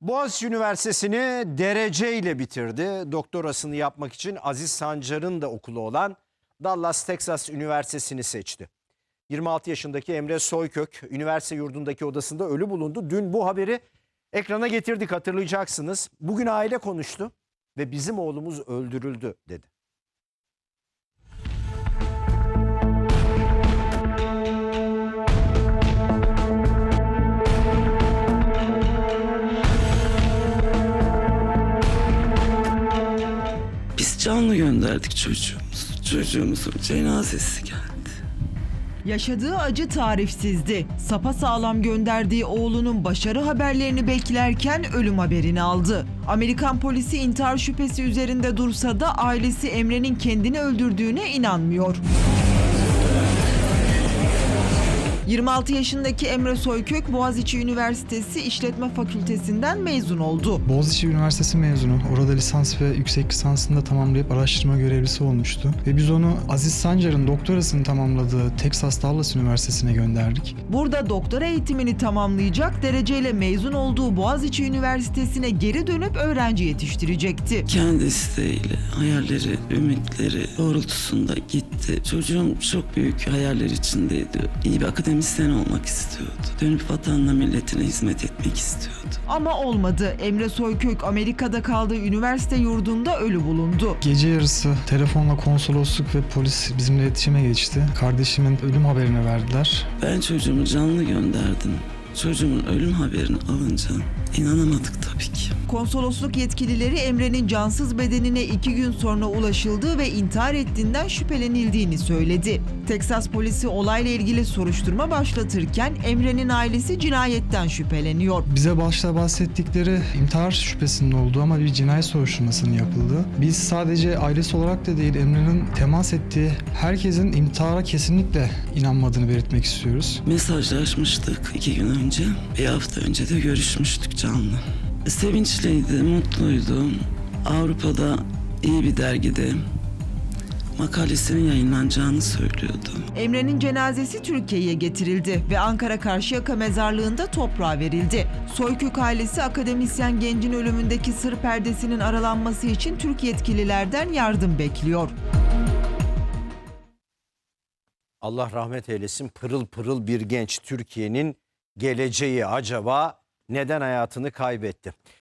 Boğaziçi Üniversitesi'ni dereceyle bitirdi. Doktorasını yapmak için Aziz Sancar'ın da okulu olan Dallas Texas Üniversitesi'ni seçti. 26 yaşındaki Emre Soykök üniversite yurdundaki odasında ölü bulundu. Dün bu haberi ekrana getirdik hatırlayacaksınız. Bugün aile konuştu ve bizim oğlumuz öldürüldü dedi. Canlı gönderdik çocuğumuzu. Çocuğumuzun cenazesi geldi. Yaşadığı acı tarifsizdi. Sapa sağlam gönderdiği oğlunun başarı haberlerini beklerken ölüm haberini aldı. Amerikan polisi intihar şüphesi üzerinde dursa da ailesi Emre'nin kendini öldürdüğüne inanmıyor. 26 yaşındaki Emre Soykök Boğaziçi Üniversitesi İşletme Fakültesinden mezun oldu. Boğaziçi Üniversitesi mezunu. Orada lisans ve yüksek lisansını da tamamlayıp araştırma görevlisi olmuştu. Ve biz onu Aziz Sancar'ın doktorasını tamamladığı Texas Dallas Üniversitesi'ne gönderdik. Burada doktora eğitimini tamamlayacak dereceyle mezun olduğu Boğaziçi Üniversitesi'ne geri dönüp öğrenci yetiştirecekti. Kendi isteğiyle, hayalleri, ümitleri doğrultusunda gitti. Çocuğum çok büyük hayaller içindeydi. İyi bir akademisyen olmak istiyordu. Dönüp vatanına, milletine hizmet etmek istiyordu. Ama olmadı. Emre Soykök Amerika'da kaldığı üniversite yurdunda ölü bulundu. Gece yarısı telefonla konsolosluk ve polis bizimle iletişime geçti. Kardeşimin ölüm haberini verdiler. Ben çocuğumu canlı gönderdim. Çocuğumun ölüm haberini alınca inanamadık tabii ki. Konsolosluk yetkilileri Emre'nin cansız bedenine iki gün sonra ulaşıldığı ve intihar ettiğinden şüphelenildiğini söyledi. Teksas polisi olayla ilgili soruşturma başlatırken Emre'nin ailesi cinayetten şüpheleniyor. Bize başta bahsettikleri intihar şüphesinin olduğu ama bir cinayet soruşturmasının yapıldı. Biz sadece ailesi olarak da değil Emre'nin temas ettiği herkesin intihara kesinlikle inanmadığını belirtmek istiyoruz. Mesajlaşmıştık iki gün önce. Bir hafta önce de görüşmüştük canlı. Sevinçliydi, mutluydu. Avrupa'da iyi bir dergide makalesinin yayınlanacağını söylüyordu. Emre'nin cenazesi Türkiye'ye getirildi ve Ankara Karşıyaka mezarlığında toprağa verildi. Soykök ailesi akademisyen gencin ölümündeki sır perdesinin aralanması için Türk yetkililerden yardım bekliyor. Allah rahmet eylesin pırıl pırıl bir genç Türkiye'nin geleceği acaba neden hayatını kaybetti?